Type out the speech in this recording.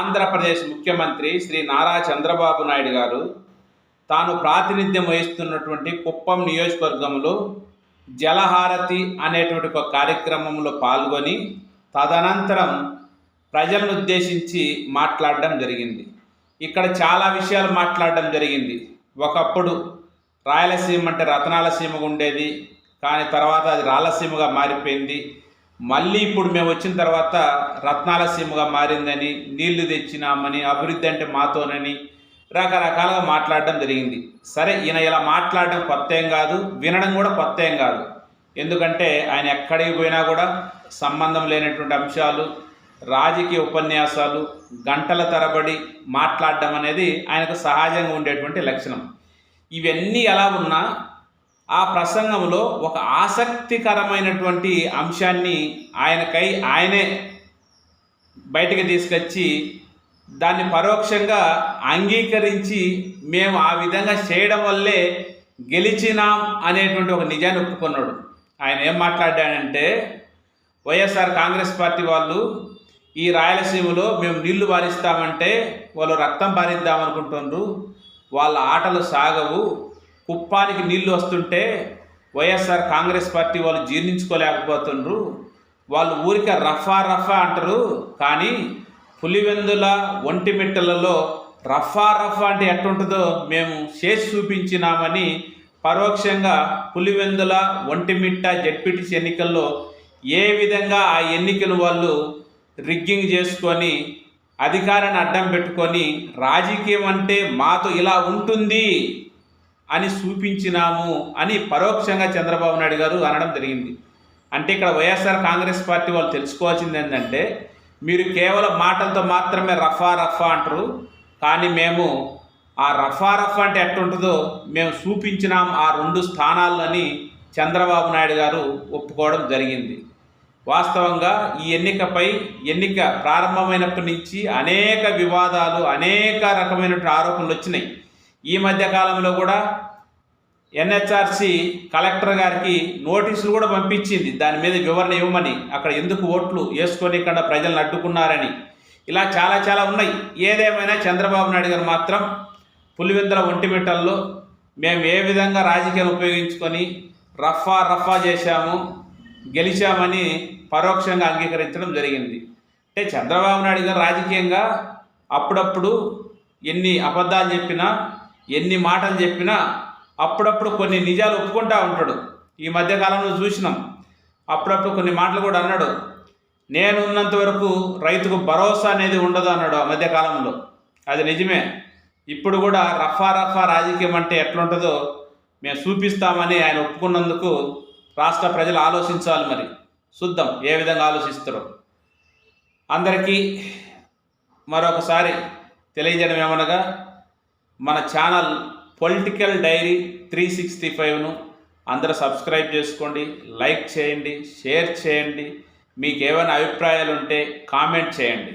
ఆంధ్రప్రదేశ్ ముఖ్యమంత్రి శ్రీ నారా చంద్రబాబు నాయుడు గారు తాను ప్రాతినిధ్యం వహిస్తున్నటువంటి కుప్పం నియోజకవర్గంలో జలహారతి అనేటువంటి ఒక కార్యక్రమంలో పాల్గొని తదనంతరం ప్రజలను ఉద్దేశించి మాట్లాడడం జరిగింది. ఇక్కడ చాలా విషయాలు మాట్లాడడం జరిగింది. ఒకప్పుడు రాయలసీమ అంటే రతనాలసీమగా ఉండేది కానీ తర్వాత అది రాయలసీమగా మారిపోయింది. మళ్ళీ ఇప్పుడు మేము వచ్చిన తర్వాత రత్నాల సీమగా మారిందని నీళ్ళు తెచ్చినామని అభివృద్ధి అంటే మాతోనని రకరకాలుగా మాట్లాడడం జరిగింది. సరే ఈయన ఇలా మాట్లాడడం కొత్త ఏం కాదు వినడం కూడా కొత్త ఏం కాదు. ఎందుకంటే ఆయన ఎక్కడికి పోయినా కూడా సంబంధం లేనటువంటి అంశాలు రాజకీయ ఉపన్యాసాలు గంటల తరబడి మాట్లాడడం అనేది ఆయనకు సహజంగా ఉండేటువంటి లక్షణం. ఇవన్నీ ఎలా ఉన్నా ఆ ప్రసంగంలో ఒక ఆసక్తికరమైనటువంటి అంశాన్ని ఆయనకై ఆయనే బయటకు తీసుకొచ్చి దాన్ని పరోక్షంగా అంగీకరించి మేము ఆ విధంగా చేయడం వల్లే గెలిచినాం అనేటువంటి ఒక నిజాన్ని ఒప్పుకున్నాడు. ఆయన ఏం మాట్లాడాడంటే వైఎస్ఆర్ కాంగ్రెస్ పార్టీ వాళ్ళు ఈ రాయలసీమలో మేము నీళ్ళు పారిస్తామంటే వాళ్ళు రక్తం పారిద్దామనుకుంటున్నారు వాళ్ళ ఆటలు సాగవు కుప్పానికి నీళ్ళు వస్తుంటే వైఎస్ఆర్ కాంగ్రెస్ పార్టీ వాళ్ళు జీర్ణించుకోలేకపోతుండ్రు. వాళ్ళు ఊరికే రఫా రఫా అంటారు. కానీ పులివెందుల ఒంటిమిట్టలలో రఫా రఫా అంటే ఎట్టుంటుందో మేము చేసి చూపించినామని పరోక్షంగా పులివెందుల ఒంటిమిట్ట జడ్పీటీసీ ఎన్నికల్లో ఏ విధంగా ఆ ఎన్నికలు వాళ్ళు రిగ్గింగ్ చేసుకొని అధికారాన్ని అడ్డం పెట్టుకొని రాజకీయం అంటే మాతో ఇలా ఉంటుంది. అని చూపించినాము అని పరోక్షంగా చంద్రబాబు నాయుడు గారు అనడం జరిగింది. అంటే ఇక్కడ వైఎస్ఆర్ కాంగ్రెస్ పార్టీ వాళ్ళు తెలుసుకోవాల్సింది ఏంటంటే మీరు కేవలం మాటలతో మాత్రమే రఫా రఫా అంటారు కానీ మేము ఆ రఫా రఫా అంటే ఎట్టుంటుందో మేము చూపించినాం ఆ రెండు స్థానాలని చంద్రబాబు నాయుడు గారు ఒప్పుకోవడం జరిగింది. వాస్తవంగా ఈ ఎన్నికపై ఎన్నిక ప్రారంభమైనప్పటి నుంచి అనేక వివాదాలు అనేక రకమైనటువంటి ఆరోపణలు వచ్చినాయి. ఈ మధ్య కాలంలో కూడా ఎన్హెచ్ఆర్సి కలెక్టర్ గారికి నోటీసులు కూడా పంపించింది. దాని మీద వివరణ ఇవ్వమని అక్కడ ఎందుకు ఓట్లు వేసుకొని ఇక్కడ ప్రజలను అడ్డుకున్నారని. ఇలా చాలా చాలా ఉన్నాయి. ఏదేమైనా చంద్రబాబు నాయుడు గారు మాత్రం పులివెందుల ఒంటిమిట్టల్లో మేము ఏ విధంగా రాజకీయం ఉపయోగించుకొని రఫా రఫా చేశాము గెలిచామని పరోక్షంగా అంగీకరించడం జరిగింది. అంటే చంద్రబాబు నాయుడు గారు రాజకీయంగా అప్పుడప్పుడు ఎన్ని అబద్ధాలు చెప్పినా ఎన్ని మాటలు చెప్పినా అప్పుడప్పుడు కొన్ని నిజాలు ఒప్పుకుంటా ఉంటాడు. ఈ మధ్యకాలంలో చూసినాం. అప్పుడప్పుడు కొన్ని మాటలు కూడా అన్నాడు. నేను ఉన్నంత వరకు రైతుకు భరోసా అనేది ఉండదు అన్నాడు ఆ మధ్యకాలంలో అది నిజమే. ఇప్పుడు కూడా రఫా రఫా రాజకీయం అంటే ఎట్లుంటుందో మేము చూపిస్తామని ఆయన ఒప్పుకున్నందుకు రాష్ట్ర ప్రజలు ఆలోచించాలి మరి. చూద్దాం ఏ విధంగా ఆలోచిస్తారో. అందరికీ మరొకసారి తెలియజేయడం ఏమనగా మన channel political diary three sixty ఫైవ్ను అందరూ సబ్స్క్రైబ్ చేసుకోండి లైక్ చేయండి షేర్ చేయండి. మీకు ఏమైనా అభిప్రాయాలు ఉంటే కామెంట్ చేయండి.